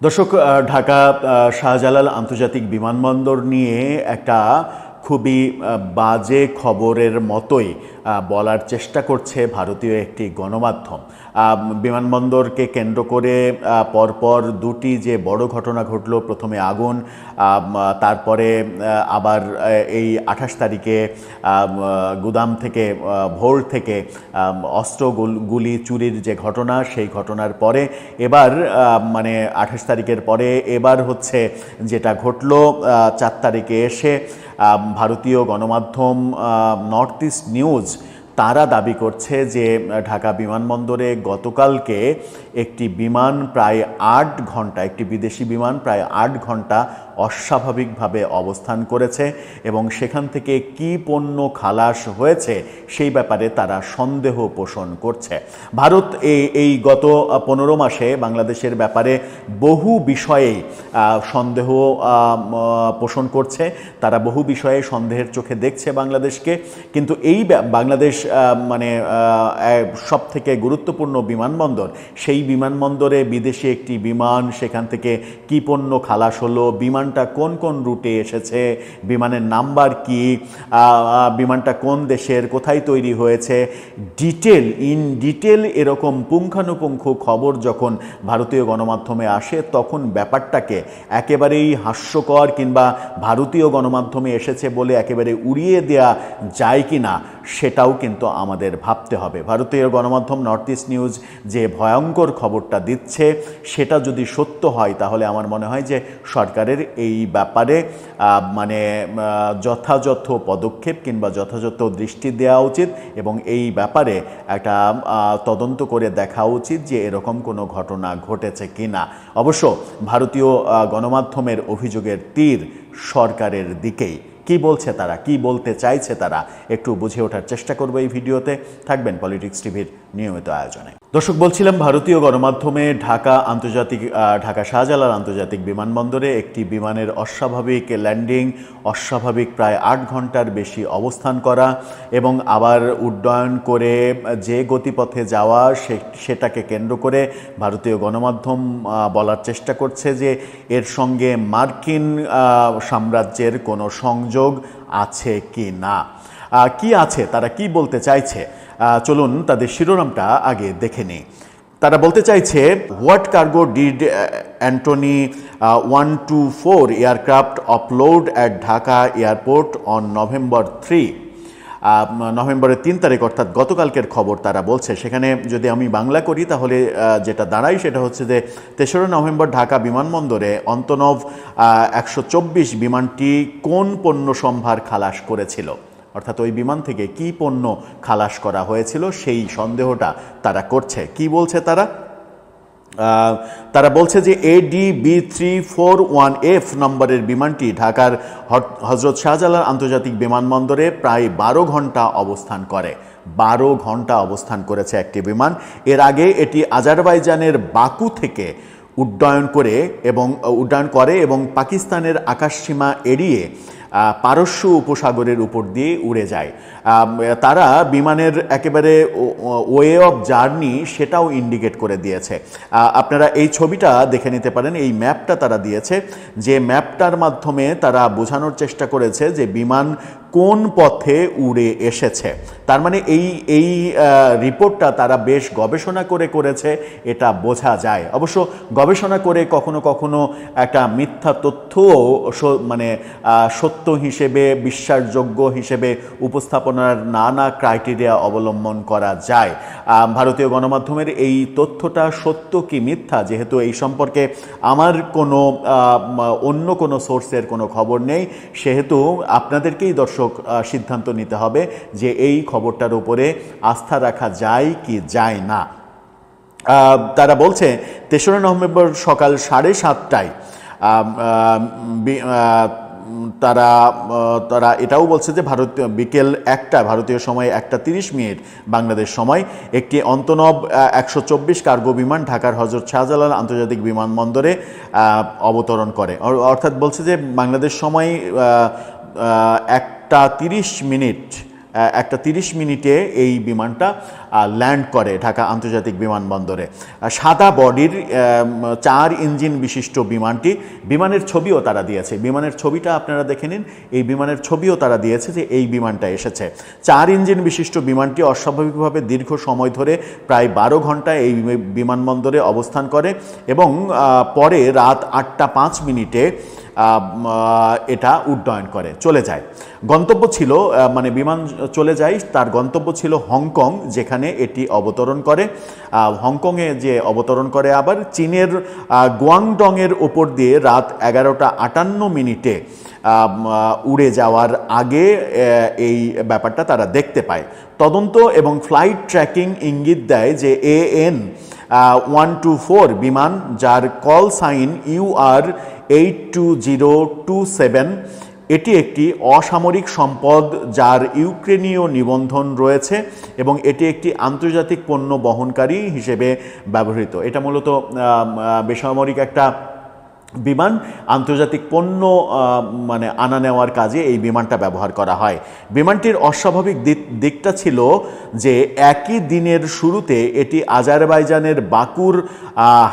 দর্শক ঢাকা শাহজালাল আন্তর্জাতিক বিমানবন্দর নিয়ে একটা খুবই বাজে খবরের মতোই বলার চেষ্টা করছে ভারতীয় একটি গণমাধ্যম। বিমানবন্দরকে কেন্দ্র করে পরপর দুটি যে বড় ঘটনা ঘটলো, প্রথমে আগুন তারপরে আবার এই আঠাশ তারিখে গুদাম থেকে ভোর থেকে অস্ত্র গুল- চুরির যে ঘটনা, সেই ঘটনার পরে এবার মানে আঠাশ তারিখের পরে এবার হচ্ছে যেটা ঘটলো চার তারিখে এসে ভারতীয় গণমাধ্যম নর্থ ইস্ট নিউজ তারা দাবি করছে যে ঢাকা বিমানবন্দরে গতকালকে একটি বিমান প্রায় আট ঘণ্টা, একটি বিদেশি বিমান প্রায় আট ঘণ্টা অস্বাভাবিকভাবে অবস্থান করেছে এবং সেখান থেকে কি পণ্য খালাস হয়েছে সেই ব্যাপারে তারা সন্দেহ পোষণ করছে। ভারত এই এই গত পনেরো মাসে বাংলাদেশের ব্যাপারে বহু বিষয়েই আহ, সন্দেহ পোষণ করছে। তারা বহু বিষয়ে সন্দেহের চোখে দেখছে বাংলাদেশকে। কিন্তু এই বাংলাদেশ মানে সব থেকে গুরুত্বপূর্ণ বিমানবন্দর সেই বিমানবন্দরে বিদেশি একটি বিমান সেখান থেকে কি পণ্য খালাস হলো বিমানটা কোন কোন রুটে এসেছে, বিমানের নাম্বার কি বিমানটা কোন দেশের, কোথায় তৈরি হয়েছে, ডিটেল, ইন ডিটেল এরকম পুঙ্খানুপুঙ্খ খবর যখন ভারতীয় গণমাধ্যমে আসে, তখন ব্যাপারটাকে একেবারেই হাস্যকর কিংবা ভারতীয় গণমাধ্যমে এসেছে বলে একেবারে উড়িয়ে দেয়া যায় কি না সেটাও কিন্তু আমাদের ভাবতে হবে। ভারতীয় গণমাধ্যম নর্থ ইস্ট নিউজ যে ভয়ঙ্কর খবরটা দিচ্ছে, সেটা যদি সত্য হয়, তাহলে আমার মনে হয় যে সরকারের এই ব্যাপারে মানে যথাযথ পদক্ষেপ কিংবা যথাযথ দৃষ্টি দেওয়া উচিত এবং এই ব্যাপারে একটা তদন্ত করে দেখা উচিত যে এরকম কোনো ঘটনা ঘটেছে কি না অবশ্য ভারতীয় গণমাধ্যমের অভিযোগের তীর সরকারের দিকেই। কি বলছে তারা? কি বলতে চাইছে তারা? একটু বুঝে ওঠার চেষ্টা করব এই ভিডিওতে। থাকবেন পলিটিক্স টিভির নিয়মিত আয়োজনে। দর্শক, বলছিলাম ভারতীয় গণমাধ্যমে ঢাকা আন্তর্জাতিক ঢাকা শাহজালাল আন্তর্জাতিক বিমানবন্দরে একটি বিমানের অস্বাভাবিক ল্যান্ডিং, অস্বাভাবিক প্রায় আট ঘণ্টার বেশি অবস্থান করা এবং আবার উড্ডয়ন করে যে গতিপথে যাওয়া সেটাকে কেন্দ্র করে ভারতীয় গণমাধ্যম বলার চেষ্টা করছে যে এর সঙ্গে মার্কিন সাম্রাজ্যের কোনো সংযোগ আছে কি না। কি আছে? তারা কি বলতে চাইছে? চলুন তাদের শিরোনামটা আগে দেখে নিই। তারা বলতে চাইছে what cargo did Antonov one two four aircraft upload at Dhaka airport on November three নভেম্বরের তিন তারিখ, অর্থাৎ গতকালকের খবর তারা বলছে। সেখানে যদি আমি বাংলা করি, তাহলে যেটা দাঁড়াই সেটা হচ্ছে যে, তেসরা নভেম্বর ঢাকা বিমানবন্দরে অন্তনব একশো বিমানটি কোন পণ্য সম্ভার খালাস করেছিল? অর্থাৎ ওই বিমান থেকে কি পণ্য খালাস করা হয়েছিল, সেই সন্দেহটা তারা করছে। কি বলছে তারা? তারা বলছে যে AD B three four one F নম্বরের বিমানটি ঢাকার হজরত শাহজালাল আন্তর্জাতিক বিমানবন্দরে প্রায় বারো ঘণ্টা অবস্থান করে। বারো ঘণ্টা অবস্থান করেছে একটি বিমান। এর আগে এটি আজারবাইজানের বাকু থেকে উড্ডয়ন করে এবং, উড্ডয়ন করে এবং পাকিস্তানের আকাশসীমা এড়িয়ে পারস্য উপসাগরের উপর দিয়ে উড়ে যায়। তারা বিমানের একেবারে ওয়ে অফ জার্নি সেটাও ইন্ডিকেট করে দিয়েছে। আপনারা এই ছবিটা দেখে নিতে পারেন, এই ম্যাপটা তারা দিয়েছে। যে ম্যাপটার মাধ্যমে তারা বোঝানোর চেষ্টা করেছে যে বিমান কোন পথে উড়ে এসেছে? তার মানে এই এই রিপোর্টটা তারা বেশ গবেষণা করে করেছে, এটা বোঝা যায়। অবশ্য গবেষণা করে কখনো কখনো একটা মিথ্যা তথ্যও মানে সত্য হিসেবে, বিশ্বাসযোগ্য হিসেবে উপস্থাপনার নানা ক্রাইটেরিয়া অবলম্বন করা যায়। ভারতীয় গণমাধ্যমের এই তথ্যটা সত্য কি মিথ্যা? যেহেতু এই সম্পর্কে আমার কোনো অন্য কোনো সোর্সের কোনো খবর নেই, সেহেতু আপনাদেরকেই দর্শক আহ, সিদ্ধান্ত নিতে হবে যে এই খবরটার উপরে আস্থা রাখা যায় কি যায় না। তারা বলছে তেসরা নভেম্বর সকাল সাড়ে সাতটায় তারা তারা এটাও বলছে যে ভারতীয় বিকেল একটা ভারতীয় সময় একটা তিরিশ মিনিট বাংলাদেশ সময় একটি অন্তনব একশো চব্বিশ কার্গো বিমান ঢাকার হজরত শাহজালাল আন্তর্জাতিক বিমানবন্দরে অবতরণ করে। অর্থাৎ বলছে যে বাংলাদেশ সময় একটা তিরিশ মিনিট একটা তিরিশ মিনিটে এই বিমানটা ল্যান্ড করে ঢাকা আন্তর্জাতিক বিমানবন্দরে। সাদা বডির চার ইঞ্জিন বিশিষ্ট বিমানটি বিমানের ছবিও তারা দিয়েছে। বিমানের ছবিটা আপনারা দেখে নিন। এই বিমানের ছবিও তারা দিয়েছে যে এই বিমানটা এসেছে। চার ইঞ্জিন বিশিষ্ট বিমানটি অস্বাভাবিকভাবে দীর্ঘ সময় ধরে প্রায় বারো ঘণ্টা এই বিমানবন্দরে অবস্থান করে এবং পরে রাত আটটা পাঁচ মিনিটে এটা উড্ডয়ন করে, চলে যায়। গন্তব্য ছিল মানে বিমান চলে যায়, তার গন্তব্য ছিল হংকং, যেখানে এটি অবতরণ করে। হংকংয়ে যে অবতরণ করে আবার, চীনের গুয়াংডংয়ের ওপর দিয়ে রাত এগারোটা আটান্ন মিনিটে উড়ে যাওয়ার আগে এই ব্যাপারটা তারা দেখতে পায়। তদন্ত এবং ফ্লাইট ট্র্যাকিং ইঙ্গিত দেয় যে A N one two four বিমান, যার call sign UR eight two zero two seven, এটি একটি অসামরিক সম্পদ যার ইউক্রেনীয় নিবন্ধন রয়েছে এবং এটি একটি আন্তর্জাতিক পণ্য বহনকারী হিসেবে ব্যবহৃত। এটা মূলত বেসামরিক একটা বিমান আন্তর্জাতিক পণ্য মানে আনা নেওয়ার কাজে এই বিমানটা ব্যবহার করা হয়। বিমানটির অস্বাভাবিক দিক- দিকটা ছিল যে একই দিনের শুরুতে এটি আজারবাইজানের বাকুর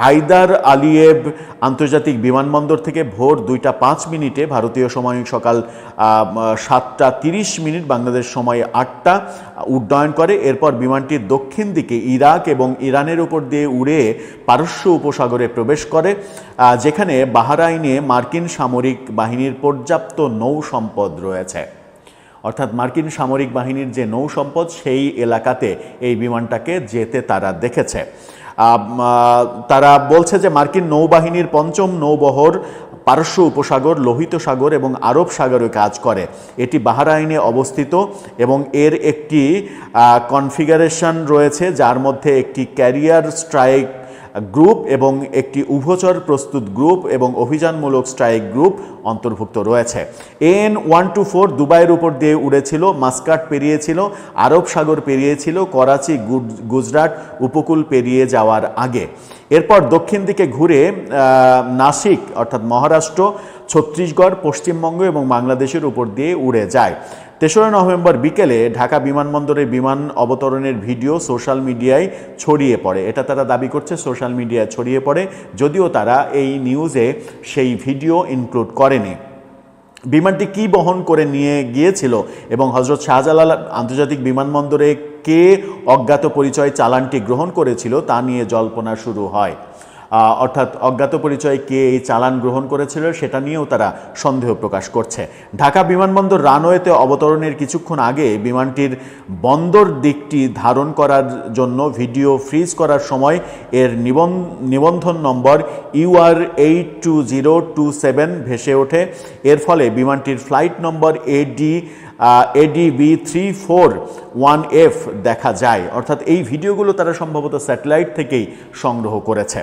হায়দার আলিয়েব আন্তর্জাতিক বিমানবন্দর থেকে ভোর দুইটা পাঁচ মিনিটে ভারতীয় সময় সকাল সাতটা তিরিশ মিনিট বাংলাদেশ সময় আটটা উড্ডয়ন করে। এরপর বিমানটি দক্ষিণ দিকে ইরাক এবং ইরানের উপর দিয়ে উড়ে পারস্য উপসাগরে প্রবেশ করে যেখানে বাহারাইনে মার্কিন সামরিক বাহিনীর পর্যাপ্ত নৌ সম্পদ রয়েছে। অর্থাৎ মার্কিন সামরিক বাহিনীর যে নৌ সম্পদ সেই এলাকাতে এই বিমানটাকে যেতে তারা দেখেছে। তারা বলছে যে মার্কিন নৌবাহিনীর পঞ্চম নৌবহর পারস্য উপসাগর, লোহিত সাগর এবং আরব সাগরে কাজ করে। এটি বাহারাইনে অবস্থিত এবং এর একটি কনফিগারেশন রয়েছে, যার মধ্যে একটি ক্যারিয়ার স্ট্রাইক গ্রুপ এবং একটি উভচর প্রস্তুত গ্রুপ এবং অভিযানমূলক স্ট্রাইক গ্রুপ অন্তর্ভুক্ত রয়েছে। এন ওয়ান টু ফোর দুবাইয়ের উপর দিয়ে উড়েছিল, মাস্কাট পেরিয়েছিল, আরব সাগর পেরিয়েছিল, করাচি গুজরাট উপকূল পেরিয়ে যাওয়ার আগে। এরপর দক্ষিণ দিকে ঘুরে নাসিক অর্থাৎ মহারাষ্ট্র, ছত্তিশগড়, পশ্চিমবঙ্গ এবং বাংলাদেশের উপর দিয়ে উড়ে যায়। তেসরা নভেম্বর বিকেলে ঢাকা বিমানবন্দরে বিমান অবতরণের ভিডিও সোশ্যাল মিডিয়ায় ছড়িয়ে পড়ে। এটা তারা দাবি করছে, সোশ্যাল মিডিয়ায় ছড়িয়ে পড়ে। যদিও তারা এই নিউজে সেই ভিডিও ইনক্লুড করেনি। বিমানটি কি বহন করে নিয়ে গিয়েছিল এবং হজরত শাহজালাল আন্তর্জাতিক বিমানবন্দরে কে অজ্ঞাত পরিচয় চালানটি গ্রহণ করেছিল তা নিয়ে জল্পনা শুরু হয়। অর্থাৎ অজ্ঞাত পরিচয় কে এই চালান গ্রহণ করেছিল সেটা নিয়েও তারা সন্দেহ প্রকাশ করছে। ঢাকা বিমানবন্দর রানওয়েতে অবতরণের কিছুক্ষণ আগে বিমানটির বন্দর দিকটি ধারণ করার জন্য ভিডিও ফ্রিজ করার সময় এর নিবন- নিবন্ধন নম্বর UR eight two zero two seven ভেসে ওঠে। এর ফলে বিমানটির ফ্লাইট নম্বর AD ADB three four one F দেখা যায়। অর্থাৎ এই ভিডিওগুলো তারা সম্ভবত স্যাটেলাইট থেকেই সংগ্রহ করেছে।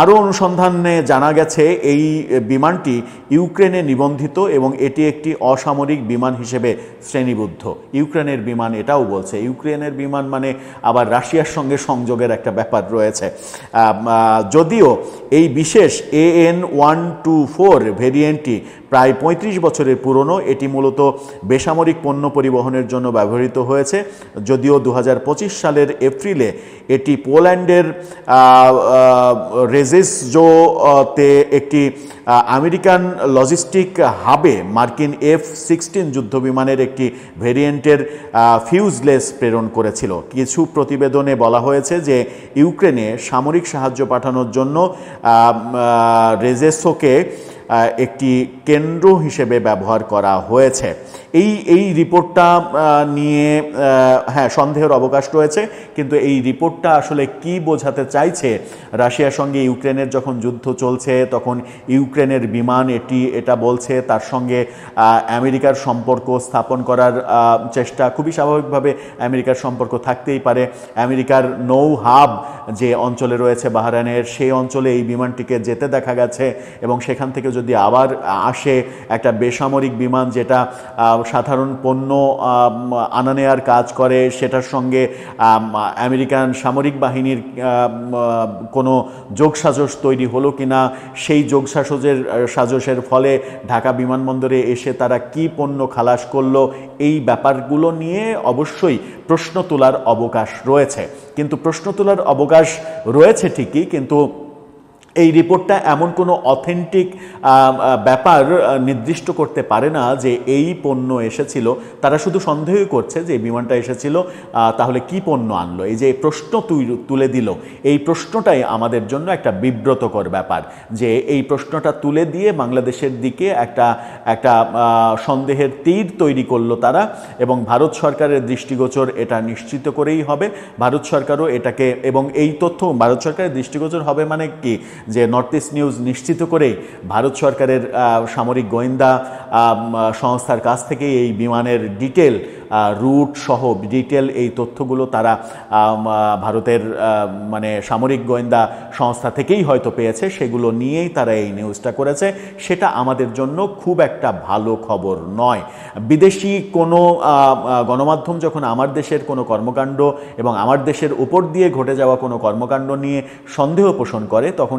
আরও অনুসন্ধানে জানা গেছে, এই বিমানটি ইউক্রেনে নিবন্ধিত এবং এটি একটি অসামরিক বিমান হিসেবে শ্রেণীবদ্ধ। ইউক্রেনের বিমান এটাও বলছে। ইউক্রেনের বিমান মানে আবার রাশিয়ার সঙ্গে সংযোগের একটা ব্যাপার রয়েছে। যদিও এই বিশেষ A N one two four ভেরিয়েন্টটি প্রায় পঁয়ত্রিশ বছরের পুরনো, এটি মূলত বেসামরিক পণ্য পরিবহনের জন্য ব্যবহৃত হয়েছে। যদিও দু হাজার পঁচিশ সালের এপ্রিলে এটি পোল্যান্ডের রেজেসজোতে একটি আমেরিকান লজিস্টিক হাবে মার্কিন এফ সিক্সটিন যুদ্ধবিমানের একটি ভেরিয়েন্টের ফিউজলেস প্রেরণ করেছিল। কিছু প্রতিবেদনে বলা হয়েছে যে ইউক্রেনে সামরিক সাহায্য পাঠানোর জন্য রেজেসোকে একটি কেন্দ্র হিসেবে ব্যবহার করা হয়েছে। এই এই রিপোর্টটা নিয়ে হ্যাঁ সন্দেহের অবকাশ রয়েছে, কিন্তু এই রিপোর্টটা আসলে কি বোঝাতে চাইছে? রাশিয়ার সঙ্গে ইউক্রেনের যখন যুদ্ধ চলছে, তখন ইউক্রেনের বিমান এটি, এটা বলছে, তার সঙ্গে আমেরিকার সম্পর্ক স্থাপন করার চেষ্টা খুবই স্বাভাবিকভাবে আমেরিকার সম্পর্ক থাকতেই পারে। আমেরিকার নৌ হাব যে অঞ্চলে রয়েছে বাহরাইনের, সেই অঞ্চলে এই বিমানটিকে যেতে দেখা গেছে এবং সেখান থেকে যদি আবার আসে একটা বেসামরিক বিমান যেটা সাধারণ পণ্য আনা নেয়ার কাজ করে, সেটার সঙ্গে আমেরিকান সামরিক বাহিনীর কোনো যোগসাজশ তৈরি হলো কিনা, সেই যোগসাজসের সাজসের ফলে ঢাকা বিমানবন্দরে এসে তারা কি পণ্য খালাস করল, এই ব্যাপারগুলো নিয়ে অবশ্যই প্রশ্ন তোলার অবকাশ রয়েছে। কিন্তু প্রশ্ন তোলার অবকাশ রয়েছে ঠিকই, কিন্তু এই রিপোর্টটা এমন কোনো অথেন্টিক ব্যাপার নির্দিষ্ট করতে পারে না যে এই পণ্য এসেছিল। তারা শুধু সন্দেহই করছে যে বিমানটা এসেছিল তাহলে কি পণ্য আনলো? এই যে প্রশ্ন তুলে দিল, এই প্রশ্নটাই আমাদের জন্য একটা বিব্রতকর ব্যাপার যে এই প্রশ্নটা তুলে দিয়ে বাংলাদেশের দিকে একটা একটা সন্দেহের তীর তৈরি করল তারা এবং ভারত সরকারের দৃষ্টিগোচর এটা নিশ্চিত করেই হবে। ভারত সরকারও এটাকে, এবং এই তথ্য ভারত সরকারের দৃষ্টিগোচর হবে মানে কি? যে নর্থ ইস্ট নিউজ নিশ্চিত করেই ভারত সরকারের সামরিক গোয়েন্দা সংস্থার কাছ থেকে এই বিমানের ডিটেল রুট সহ ডিটেল এই তথ্যগুলো তারা ভারতের মানে সামরিক গোয়েন্দা সংস্থা থেকেই হয়তো পেয়েছে। সেগুলো নিয়েই তারা এই নিউজটা করেছে। সেটা আমাদের জন্য খুব একটা ভালো খবর নয়। বিদেশি কোনো গণমাধ্যম যখন আমার দেশের কোনো কর্মকাণ্ড এবং আমার দেশের উপর দিয়ে ঘটে যাওয়া কোনো কর্মকাণ্ড নিয়ে সন্দেহ পোষণ করে, তখন